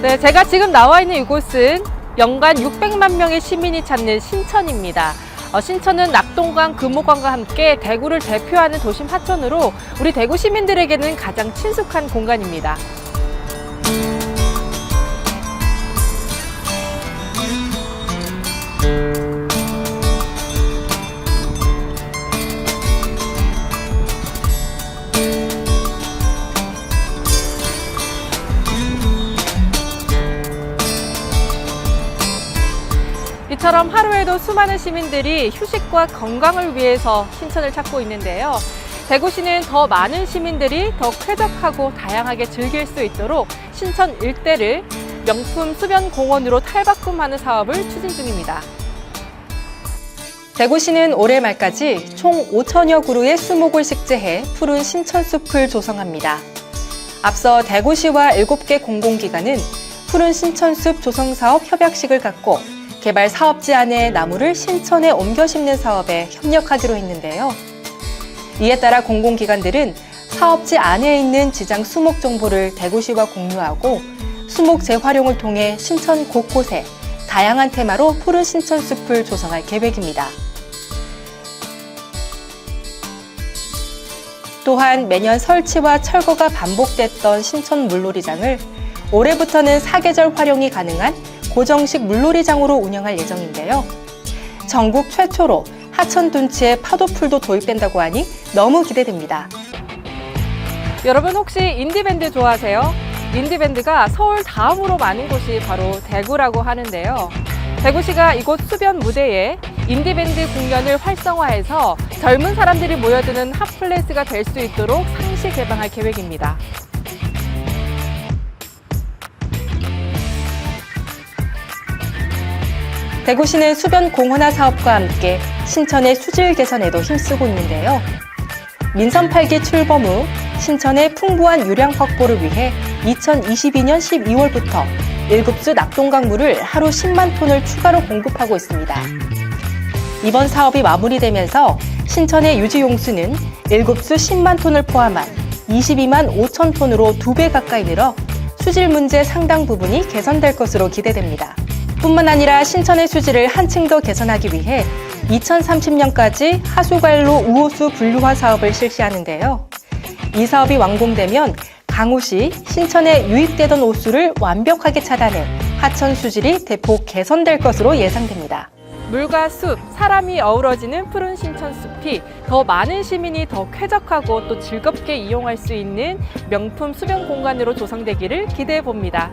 네, 제가 지금 나와 있는 이곳은 연간 600만 명의 시민이 찾는 신천입니다. 어, 신천은 낙동강, 금호강과 함께 대구를 대표하는 도심 하천으로 우리 대구 시민들에게는 가장 친숙한 공간입니다. 이처럼 하루에도 수많은 시민들이 휴식과 건강을 위해서 신천을 찾고 있는데요. 대구시는 더 많은 시민들이 더 쾌적하고 다양하게 즐길 수 있도록 신천 일대를 명품 수변 공원으로 탈바꿈하는 사업을 추진 중입니다. 대구시는 올해 말까지 총 5천여 그루의 수목을 식재해 푸른 신천숲을 조성합니다. 앞서 대구시와 7개 공공기관은 푸른 신천숲 조성 사업 협약식을 갖고 개발 사업지 안에 나무를 신천에 옮겨 심는 사업에 협력하기로 했는데요. 이에 따라 공공기관들은 사업지 안에 있는 지장 수목 정보를 대구시와 공유하고 수목 재활용을 통해 신천 곳곳에 다양한 테마로 푸른 신천 숲을 조성할 계획입니다. 또한 매년 설치와 철거가 반복됐던 신천 물놀이장을 올해부터는 사계절 활용이 가능한 고정식 물놀이장으로 운영할 예정인데요. 전국 최초로 하천 둔치에 파도풀도 도입된다고 하니 너무 기대됩니다. 여러분 혹시 인디밴드 좋아하세요? 인디밴드가 서울 다음으로 많은 곳이 바로 대구라고 하는데요. 대구시가 이곳 수변 무대에 인디밴드 공연을 활성화해서 젊은 사람들이 모여드는 핫플레이스가 될 수 있도록 상시 개방할 계획입니다. 대구시는 수변 공원화 사업과 함께 신천의 수질 개선에도 힘쓰고 있는데요. 민선 8기 출범 후 신천의 풍부한 유량 확보를 위해 2022년 12월부터 1급수 낙동강물을 하루 10만 톤을 추가로 공급하고 있습니다. 이번 사업이 마무리되면서 신천의 유지 용수는 1급수 10만 톤을 포함한 22만 5천 톤으로 두배 가까이 늘어 수질 문제 상당 부분이 개선될 것으로 기대됩니다. 뿐만 아니라 신천의 수질을 한층 더 개선하기 위해 2030년까지 하수관로 우호수 분류화 사업을 실시하는데요. 이 사업이 완공되면 강우시 신천에 유입되던 오수를 완벽하게 차단해 하천 수질이 대폭 개선될 것으로 예상됩니다. 물과 숲, 사람이 어우러지는 푸른 신천 숲이 더 많은 시민이 더 쾌적하고 또 즐겁게 이용할 수 있는 명품 수변 공간으로 조성되기를 기대해 봅니다.